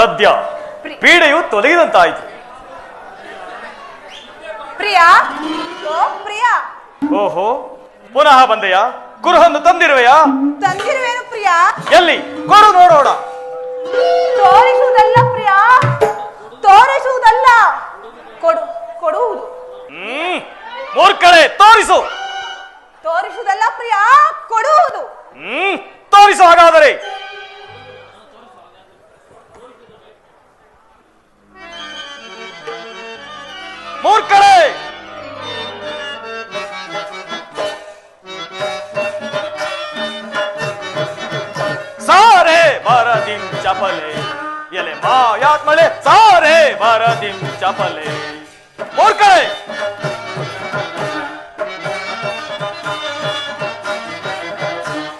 ಸದ್ಯ ಪೀಡೆಯು ತೊಲಗಿದಂತಾಯಿತು. ಪ್ರಿಯಾ? ಓ ಪ್ರಿಯಾ? ಓಹೋ ಪುನಃ ಬಂದೆಯ? ಕುರುಹನ್ನು ತಂದಿರುವೆಯಾ? ತಂದಿರುವೇನು ಪ್ರಿಯಾ? ಎಲ್ಲಿ? ಗುರು ನೋಡೋಣ. ತೋರಿಸುವುದಲ್ಲ ಪ್ರಿಯಾ? ಚಪಲೆ. ಎಲೆ ಮಾಯಾತ್ಮಳೆ, ಸಾರೆ ಬರದಿಂ ಚಪಲೆ. ಮೂರ್ಖಳೆ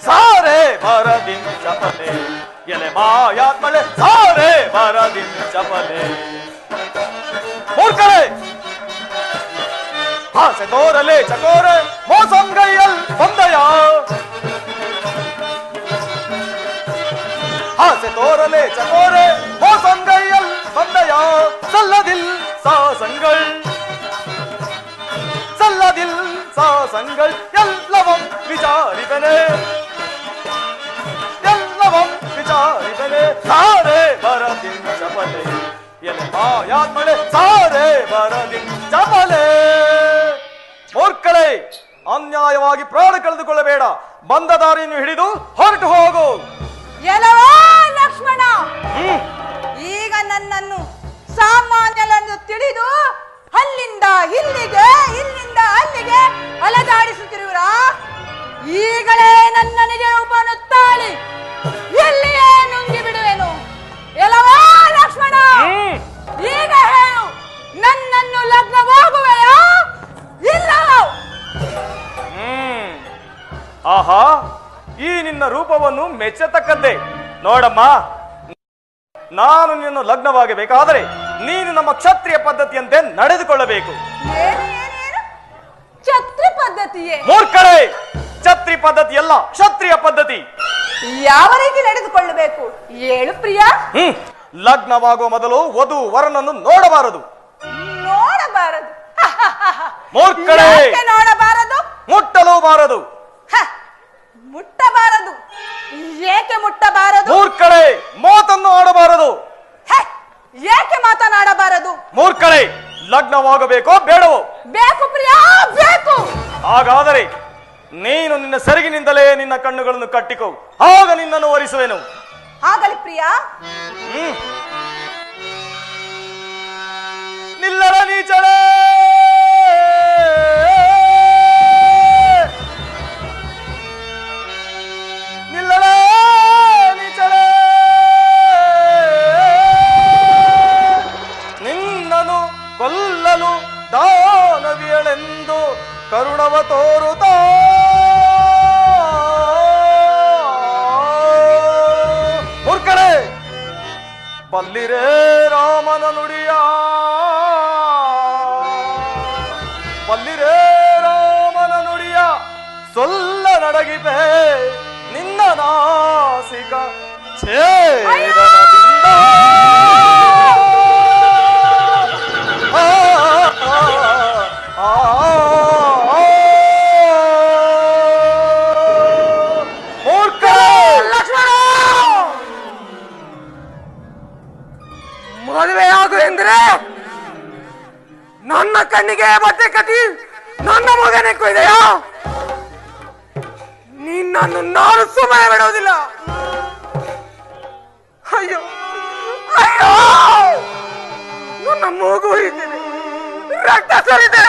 ಸಾರೆ ಬರದಿಂ ಚಪಲೆ. ಎಲೆ ಮಾಯಾತ್ಮಳೆ, ಸಾರೆ ಬರದಿಂ ಚಪಲೆ. ಮೂರ್ಖಳೆ ಹಾಸೆ ತೋರಲೆ ಚಕೋರೆ, ಮೋಸಂಗೈಯಲ್ ಬಂದಯ ಸಾಸಂಗಳ್ ಎಲ್ಲವಂ ವಿಚಾರಿದನೆ ಎಲ್ಲವಂ ವಿಚಾರಿದನೆ ಸಾರೆ ಬರದಿಂ ಚಪಲೆ ಎಲೆ ಮಾಯಾತ್ಮಳೆ ಸಾರೆ ಬರದಿಂ ಚಪಲೆ ಮೂರ್ಖಳೆ ಅನ್ಯಾಯವಾಗಿ ಪ್ರಾಣ ಕಳೆದುಕೊಳ್ಳಬೇಡ ಬಂದ ದಾರಿಯನ್ನು ಹಿಡಿದು ಹೊರಟು ಹೋಗು. ಎಲವೋ ಲಕ್ಷ್ಮಣ? ಈಗ ನನ್ನನ್ನು ಸಾಮಾನ್ಯಲೆಂದು ತಿಳಿದು ಅಲ್ಲಿಂದ ಇಲ್ಲಿಗೆ ಈಗಲೇ ನನ್ನ ನಿಜ ರೂಪವನ್ನು ತಾಳಿ ಎಲ್ಲಿಯೇ ನುಂಗಿ ಬಿಡುವೆನು? ಎಲ್ಲವೋ ಲಕ್ಷ್ಮಣ? ಈಗ ಹೇಳು ನನ್ನನ್ನು ಲಗ್ನವಾಗುವೆಯಾ? ಇಲ್ಲ ಆಹಾ ಈ ನಿನ್ನ ರೂಪವನ್ನು ಮೆಚ್ಚತಕ್ಕದ್ದೇ. ನೋಡಮ್ಮ ನಾನು ನಿನ್ನ ಲಗ್ನವಾಗಬೇಕಾದರೆ ನೀನು ನಮ್ಮ ಕ್ಷತ್ರಿಯ ಪದ್ಧತಿಯಂತೆ ನಡೆದುಕೊಳ್ಳಬೇಕು. ಛತ್ರಿ ಪದ್ಧತಿಯೇ? ಮೂರ್ಖರೇ! ಛತ್ರಿ ಪದ್ಧತಿ ಅಲ್ಲ ಕ್ಷತ್ರಿಯ ಪದ್ಧತಿ. ಯಾವ ರೀತಿ ನಡೆದುಕೊಳ್ಳಬೇಕು? ಏಳು ಪ್ರಿಯ. ಹ್ಮ್ ಲಗ್ನವಾಗುವ ಮೊದಲು ವಧು ವರನನ್ನು ನೋಡಬಾರದು. ನೋಡಬಾರದು. ಮೂರ್ಖಳೆ ಯಾಕೆ ನೋಡಬಾರದು? ಮುಟ್ಟಲು ಬಾರದು. ಹ, ಮುಟ್ಟಬಾರದು. ಏಕೆ ಮುಟ್ಟಬಾರದು? ಮೂರ್ಖಳೆ ಮಾತನ್ನು ಆಡಬಾರದು. ಹ, ಏಕೆ ಮಾತನಾಡಬಾರದು? ಮೂರ್ಖಳೆ ಲಗ್ನವಾಗಬೇಕೋ ಬೇಡವೋ? ಬೇಕು ಪ್ರಿಯ ಬೇಕು. ಹಾಗಾದರೆ ನೀನು ನಿನ್ನ ಸೆರಗಿನಿಂದಲೇ ನಿನ್ನ ಕಣ್ಣುಗಳನ್ನು ಕಟ್ಟಿಕೋ. ಆಗ ನಿನ್ನನ್ನು ಒರಿಸುವೆನು. ಆಗಲಿ ಪ್ರಿಯಾ. ಹ್ಮ್. ಬಲ್ಲಿರೇ ರಾಮನ ನುಡಿಯ. ಬಲ್ಲಿರೇ ರಾಮನ ನುಡಿಯ ಸೊಲ್ಲ ನಡಗಿಪೇ ನಿನ್ನ ನಾಸಿಕ ಛೇದನದಿಂದ ನನ್ನ ಕಣ್ಣಿಗೆ ಬಟ್ಟೆ ಕಟ್ಟಿ ನನ್ನ ಮಗನೇ ಕೊಯ್ದೆಯಾ? ನಿನ್ನನ್ನು ನಾನು ಸುಮ್ಮನೆ ಬಿಡೋದಿಲ್ಲ. ಅಯ್ಯೋ ಅಯ್ಯೋ! ನನ್ನ ಮೂಗು ರಕ್ತ ಸುರಿದೆ